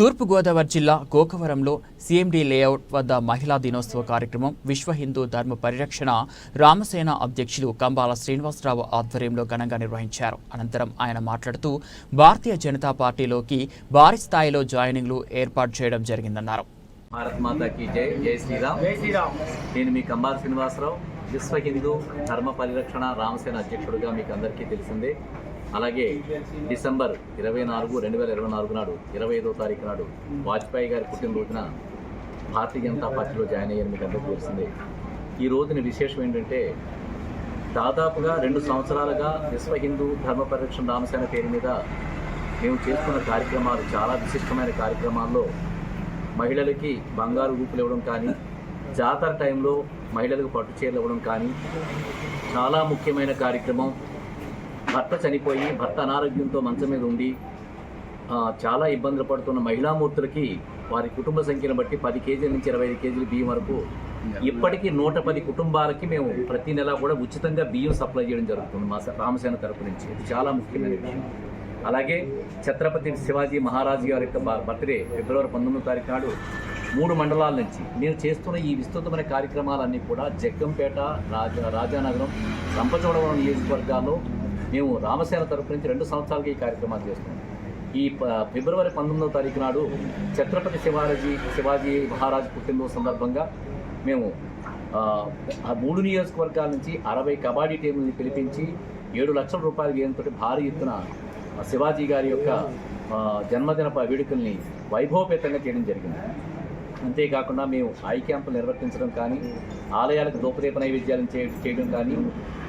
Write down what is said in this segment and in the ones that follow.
తూర్పుగోదావరి జిల్లా గోకవరంలో CMD layout వద్ద మహిళా దినోత్సవ కార్యక్రమం విశ్వ హిందూ ధర్మ పరిరక్షణ రామసేన అధ్యక్షులు కంబాల శ్రీనివాసరావు ఆధ్వర్యంలో ఘనంగా నిర్వహించారు. అనంతరం ఆయన మాట్లాడుతూ భారతీయ జనతా పార్టీలోకి భారీ స్థాయిలో జాయినింగ్లు ఏర్పాటు చేయడం జరిగిందన్నారు. భారత్ మాతాకి జై జై శ్రీరామ్. జై శ్రీరామ్. నేను మీ కంబాల శ్రీనివాసరావు విశ్వ హిందూ ధర్మ పరిరక్షణ రామసేన అధ్యక్షుడిగా మీకు అందరికీ తెలిసిందే. అలాగే డిసెంబర్ ఇరవై నాలుగు రెండు వేల ఇరవై నాలుగు నాడు ఇరవై ఐదో తారీఖు నాడు వాజ్పేయి గారి పుట్టినరోజున భారతీయ జనతా పార్టీలో జాయిన్ అయ్యారు మీకు అందరికీ తెలిసిందే. ఈ రోజున విశేషం ఏంటంటే దాదాపుగా రెండు సంవత్సరాలుగా విశ్వ హిందూ ధర్మ పరిరక్షణ రామసేన పేరు మీద మేము చేస్తున్న కార్యక్రమాలు చాలా విశిష్టమైన కార్యక్రమాల్లో మహిళలకి బంగారు రూపులు ఇవ్వడం కానీ జాతర టైంలో మహిళలకు పట్టు చీరలు ఇవ్వడం కానీ చాలా ముఖ్యమైన కార్యక్రమం భర్త చనిపోయి భర్త అనారోగ్యంతో మంచం మీద ఉండి చాలా ఇబ్బందులు పడుతున్న మహిళామూర్తులకి వారి కుటుంబ సంఖ్యను బట్టి పది కేజీల నుంచి ఇరవై ఐదు కేజీల బియ్యం వరకు. ఇప్పటికీ నూట పది కుటుంబాలకి మేము ప్రతి నెల కూడా ఉచితంగా బియ్యం సప్లై చేయడం జరుగుతుంది మా రామసేన తరపు నుంచి. ఇది చాలా ముఖ్యమైన విషయం. అలాగే ఛత్రపతి శివాజీ మహారాజు గారి యొక్క బర్త్డే ఫిబ్రవరి పంతొమ్మిదో తారీఖు నాడు మూడు మండలాల నుంచి. మేము చేస్తున్న ఈ విస్తృతమైన కార్యక్రమాలన్నీ కూడా జగ్గంపేట రాజా రాజానగరం రంపచోడవరం నియోజకవర్గాల్లో మేము రామసేన తరపు నుంచి రెండు సంవత్సరాలకి ఈ కార్యక్రమాలు చేస్తున్నాం. ఈ ప- ఫిబ్రవరి పంతొమ్మిదవ తారీఖు నాడు ఛత్రపతి శివాజీ శివాజీ మహారాజ్ పుట్టినరోజు సందర్భంగా మేము ఆ, మూడు నియోజకవర్గాల నుంచి అరవై కబడ్డీ టీంని పిలిపించి ఏడు లక్షల రూపాయల వ్యయంతో భారీ ఎత్తున శివాజీ గారి యొక్క జన్మదిన వేడుకల్ని వైభవపేతంగా చేయడం జరిగింది. అంతేకాకుండా మేము ఐ క్యాంపులు నిర్వర్తించడం కానీ ఆలయాలకు దూపదీప నైవేద్యాలను చేయడం కానీ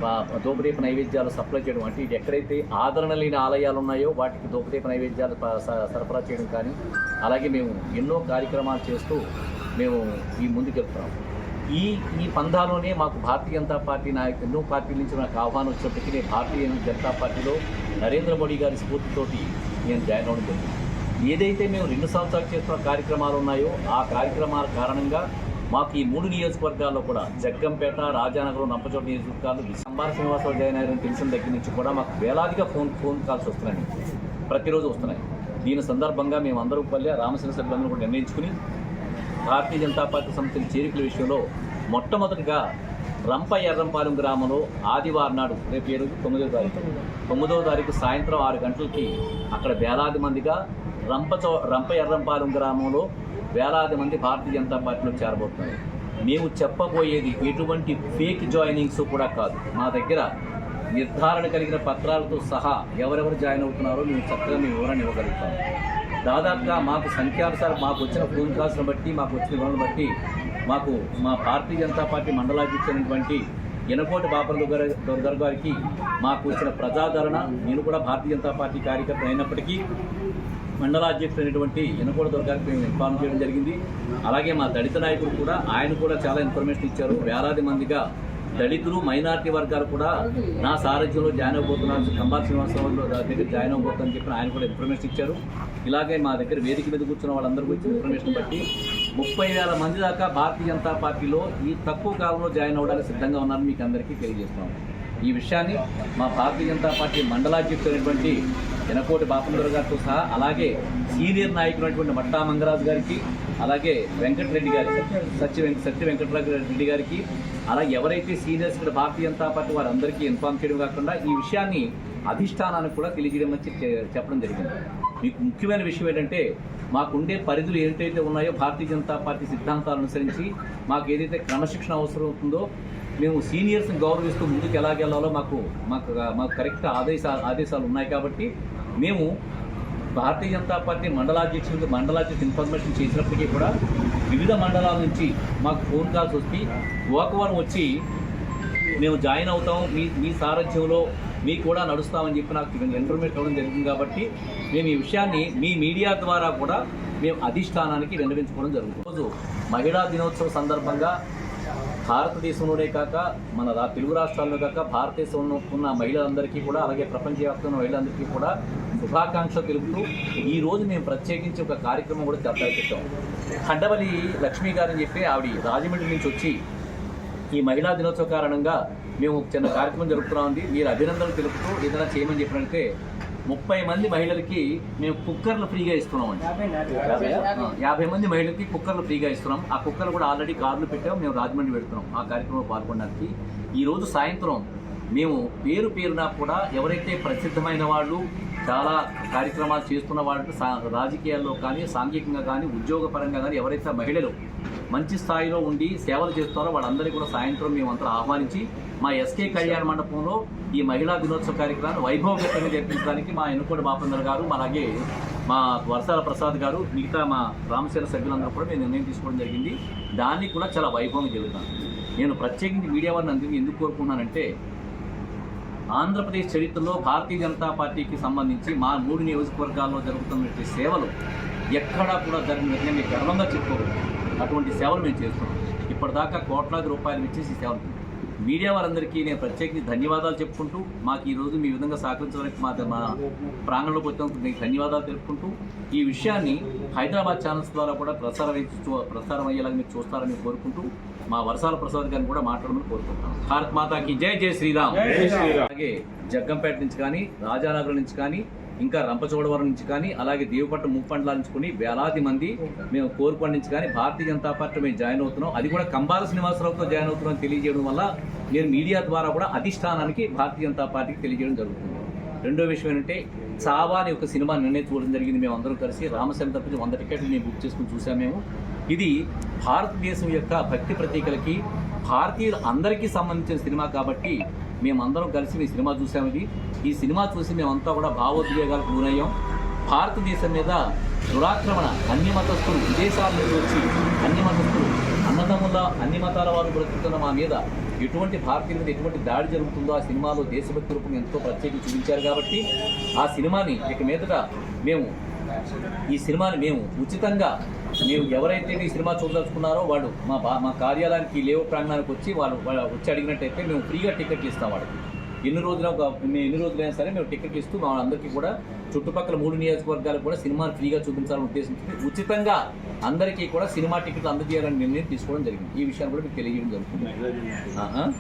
ఆ, దూపదీప నైవేద్యాలు సప్లై చేయడం అంటే ఎక్కడైతే ఆదరణ లేని ఆలయాలు ఉన్నాయో వాటికి దూపదీప నైవేద్యాలు స- సరఫరా చేయడం కానీ అలాగే మేము ఎన్నో కార్యక్రమాలు చేస్తూ మేము ఈ ముందుకెళ్తున్నాము ఈ ఈ పంధాలోనే మాకు భారతీయ జనతా పార్టీ నాయకులు ఎన్నో పార్టీల నుంచి నాకు ఆహ్వానం వచ్చినప్పటికీ నేను భారతీయ జనతా పార్టీలో నరేంద్ర మోడీ గారి స్ఫూర్తితోటి నేను జాయిన్ అవ్వడం జరిగింది. ఏదైతే మేము రెండు సంవత్సరాలు చేస్తున్న కార్యక్రమాలు ఉన్నాయో ఆ కార్యక్రమాల కారణంగా మాకు ఈ మూడు నియోజకవర్గాల్లో కూడా జగ్గంపేట రాజానగరం నంపచోట నియోజకవర్గాలు సంబార శ్రీనివాసరావు జైన్ గారిని తెలిసిన దగ్గర నుంచి కూడా మాకు వేలాదిగా ఫోన్ ఫోన్ కాల్స్ వస్తున్నాయి ప్రతిరోజు వస్తున్నాయి. దీని సందర్భంగా మేము అందరూ పల్లె రామసేన సభ్యులందరూ కూడా నిర్ణయించుకుని భారతీయ జనతా పార్టీ సంస్థల చేరికల విషయంలో మొట్టమొదటిగా రంప ఎర్రంపాలెం గ్రామంలో ఆదివారం నాడు రేపు ఏడు తొమ్మిదో తారీఖు. తొమ్మిదవ తారీఖు సాయంత్రం ఆరు గంటలకి అక్కడ వేలాది మందిగా రంపచో రంప ఎర్రంపాలెం గ్రామంలో వేలాది మంది భారతీయ జనతా పార్టీలో చేరబోతున్నారు. మేము చెప్పబోయేది ఎటువంటి ఫేక్ జాయినింగ్స్ కూడా కాదు. మా దగ్గర నిర్ధారణ కలిగిన పత్రాలతో సహా ఎవరెవరు జాయిన్ అవుతున్నారో మేము చక్కగా మేము వివరణ ఇవ్వగలుగుతాం. దాదాపుగా మాకు సంఖ్యానుసారం మాకు వచ్చిన ఫోన్ కాల్స్ని బట్టి మాకు వచ్చిన వివరణ బట్టి మాకు మా భారతీయ జనతా పార్టీ మండలాధ్యక్షులైనటువంటి ఎనకోటి బాపర గారు దుర్గర్ గారికి మాకు వచ్చిన ప్రజాదరణ. నేను కూడా భారతీయ జనతా పార్టీ కార్యకర్త అయినప్పటికీ మండలాధ్యక్షుడైనటువంటి ఎనకోట దుర్గారికి మేము ఇన్ఫార్మ్ చేయడం జరిగింది. అలాగే మా దళిత నాయకుడు కూడా ఆయన కూడా చాలా ఇన్ఫర్మేషన్ ఇచ్చారు. వేలాది మందిగా దళితులు మైనారిటీ వర్గాలు కూడా నా సారథ్యంలో జాయిన్ అవబోతున్నాను కంబాల్ శ్రీనివాసరావు దగ్గర జాయిన్ అవబోతుందని చెప్పి ఆయన కూడా ఇన్ఫర్మేషన్ ఇచ్చారు. ఇలాగే మా దగ్గర వేదిక మీద కూర్చున్న వాళ్ళందరూ ఇచ్చిన ఇన్ఫర్మేషన్ బట్టి ముప్పై వేల మంది దాకా భారతీయ జనతా పార్టీలో ఈ తక్కువ కాలంలో జాయిన్ అవ్వడానికి సిద్ధంగా ఉన్నారని మీకు అందరికీ తెలియజేస్తున్నాం. ఈ విషయాన్ని మా భారతీయ జనతా పార్టీ మండలాధ్యక్షుడైనటువంటి ఎనకోటి బాపందర్ గారితో సహా అలాగే సీనియర్ నాయకులైనటువంటి మట్టా మంగరాజు గారికి అలాగే వెంకటరెడ్డి గారి సత్య వెంక సత్య వెంకటరెడ్డి గారికి అలాగే ఎవరైతే సీనియర్స్ ఇక్కడ భారతీయ జనతా పార్టీ వారందరికీ ఇన్ఫార్మ్ చేయడం కాకుండా ఈ విషయాన్ని అధిష్టానానికి కూడా తెలియజేయడం చెప్పడం జరిగింది. మీకు ముఖ్యమైన విషయం ఏంటంటే మాకుండే పరిధులు ఏంటైతే ఉన్నాయో భారతీయ జనతా పార్టీ సిద్ధాంతాలను అనుసరించి మాకు ఏదైతే క్రమశిక్షణ అవసరం అవుతుందో మేము సీనియర్స్ని గౌరవిస్తూ ముందుకు ఎలాగెళ్ళాలో మాకు మాకు మాకు కరెక్ట్ ఆదేశాలు ఆదేశాలు ఉన్నాయి కాబట్టి మేము భారతీయ జనతా పార్టీ మండలాధ్యక్షులకు మండలాధ్యక్షులు ఇన్ఫర్మేషన్ చేసినప్పటికీ కూడా వివిధ మండలాల నుంచి మాకు ఫోన్ కాల్స్ వచ్చి ఒకవరం వచ్చి మేము జాయిన్ అవుతాం మీ మీ సారథ్యంలో మీ కూడా నడుస్తామని చెప్పి నాకు ఇన్ఫర్మేషన్ ఇవ్వడం జరిగింది కాబట్టి మేము ఈ విషయాన్ని మీ మీడియా ద్వారా కూడా మేము అధిష్టానానికి విన్నవించుకోవడం జరుగుతుంది. రోజు మహిళా దినోత్సవ సందర్భంగా భారతదేశంలోనే కాక మన తెలుగు రాష్ట్రాల్లో కాక భారతదేశంలో ఉన్న మహిళలందరికీ కూడా అలాగే ప్రపంచవ్యాప్తంగా మహిళలందరికీ కూడా శుభాకాంక్షలు తెలుపుతూ ఈ రోజు మేము ప్రత్యేకించి ఒక కార్యక్రమం కూడా పెట్టాం ఖండవలి లక్ష్మి అని చెప్పి ఆవిడ రాజమండ్రి నుంచి వచ్చి ఈ మహిళా దినోత్సవ కారణంగా మేము ఒక చిన్న కార్యక్రమం జరుపుతున్నామండి మీరు అభినందనలు తెలుపుతూ ఏదైనా చేయమని చెప్పినట్టే ముప్పై మంది మహిళలకి మేము కుక్కర్లు ఫ్రీగా ఇస్తున్నామండి. యాభై మంది మహిళలకి కుక్కర్లు ఫ్రీగా ఇస్తున్నాం. ఆ కుక్కర్లు కూడా ఆల్రెడీ కార్లు పెట్టాము మేము రాజమండ్రి పెడుతున్నాం. ఆ కార్యక్రమంలో పాల్గొనడానికి. ఈరోజు సాయంత్రం మేము పేరు పేరున కూడా ఎవరైతే ప్రసిద్ధమైన వాళ్ళు చాలా కార్యక్రమాలు చేస్తున్న వాళ్ళు సా- రాజకీయాల్లో కానీ సాంఘికంగా కానీ ఉద్యోగపరంగా కానీ ఎవరైతే మహిళలు మంచి స్థాయిలో ఉండి సేవలు చేస్తారో వాళ్ళందరికీ కూడా సాయంత్రం మేమంతా ఆహ్వానించి మా ఎస్కే కళ్యాణ మండపంలో ఈ మహిళా దినోత్సవ కార్యక్రమాన్ని వైభవగతంగా జరిపించడానికి మా ఎన్నుకోటి బాపందర్ గారు అలాగే మా వర్షాల ప్రసాద్ గారు మిగతా మా రామసేన సభ్యులందరూ కూడా మేము నిర్ణయం తీసుకోవడం జరిగింది. దాన్ని కూడా చాలా వైభవంగా జరుగుతాను నేను ప్రత్యేకించి మీడియా వారిని అందుకు ఎందుకు కోరుకున్నానంటే ఆంధ్రప్రదేశ్ చరిత్రలో భారతీయ జనతా పార్టీకి సంబంధించి మా మూడు నియోజకవర్గాల్లో జరుగుతున్నటువంటి సేవలు ఎక్కడా కూడా జరిగిన విధంగా మేము గర్వంగా చెప్పుకోగలం అటువంటి సేవలు మేము చేస్తున్నాం. ఇప్పటిదాకా కోట్లాది రూపాయలు ఇచ్చేసి సేవలు మీడియా వారందరికీ నేను ప్రత్యేకించి ధన్యవాదాలు చెప్పుకుంటూ మాకు ఈ రోజు మీ విధంగా సహకరించడానికి మా మా ప్రాంగణంలోకి వచ్చినందుకు మీకు ధన్యవాదాలు తెలుపుకుంటూ ఈ విషయాన్ని హైదరాబాద్ ఛానల్స్ ద్వారా కూడా ప్రసారం ప్రసారం అయ్యేలాగా మీరు చూస్తారని కోరుకుంటూ మా వర్షాల ప్రసాద్ గారిని కూడా మాట్లాడమని కోరుకుంటున్నాం. భారత్ మాతాకి జై జై శ్రీరామ్. అలాగే జగ్గంపేట నుంచి కానీ రాజానగరం నుంచి కానీ ఇంకా రంపచోడవరం నుంచి కానీ అలాగే దేవపట్ట ముప్పండ్ల నుంచి వేలాది మంది మేము కోరుకొండ నుంచి కానీ భారతీయ జనతా పార్టీ మేము జాయిన్ అవుతున్నాం. అది కూడా కంబాల శ్రీనివాసరావుతో జాయిన్ అవుతున్నాం తెలియజేయడం వల్ల నేను మీడియా ద్వారా కూడా అధిష్టానానికి భారతీయ జనతా పార్టీకి తెలియజేయడం జరుగుతుంది. రెండో విషయం ఏంటంటే చావా అనే ఒక సినిమా నిన్నే చూడడం జరిగింది. మేము అందరం కలిసి రామసేన తప్పించి వంద టికెట్లు మేము బుక్ చేసుకుని చూసాం మేము. ఇది భారతదేశం యొక్క భక్తి ప్రతీకలకి భారతీయులు అందరికీ సంబంధించిన సినిమా కాబట్టి మేమందరం కలిసి మీ సినిమా చూసాం ఇది ఈ సినిమా చూసి మేమంతా కూడా భావోద్వేగాలకు లోనయ్యాం భారతదేశం మీద దురాక్రమణ అన్ని మతస్థులు విదేశాల నుంచి వచ్చి అన్ని మతస్థులు అన్నదమ్ముల అన్ని మతాల వారు బ్రతుకుతున్న మా మీద ఎటువంటి భారతీయుల మీద ఎటువంటి దాడి జరుగుతుందో ఆ సినిమాలో దేశభక్తి రూపం ఎంతో ప్రత్యేకించి చూపించారు కాబట్టి ఆ సినిమాని ఇక మీదట మేము ఈ సినిమాని మేము ఉచితంగా మేము ఎవరైతే ఈ సినిమా చూడదలుచుకున్నారో వాళ్ళు మా మా కార్యాలయానికి లేవు ప్రాంగణానికి వచ్చి వాళ్ళు వాళ్ళు వచ్చి అడిగినట్టయితే మేము ఫ్రీగా టికెట్లు ఇస్తాం వాళ్ళకి. ఎన్ని రోజులు మేము ఎన్ని రోజులైనా సరే మేము టికెట్లు ఇస్తూ మా అందరికీ కూడా చుట్టుపక్కల మూడు నియోజకవర్గాలకు కూడా సినిమాని ఫ్రీగా చూపించాలని ఉద్దేశించి ఉచితంగా అందరికీ కూడా సినిమా టికెట్లు అందజేయాలని నిర్ణయం తీసుకోవడం జరిగింది. ఈ విషయాన్ని కూడా మీకు తెలియజేయడం జరుగుతుంది.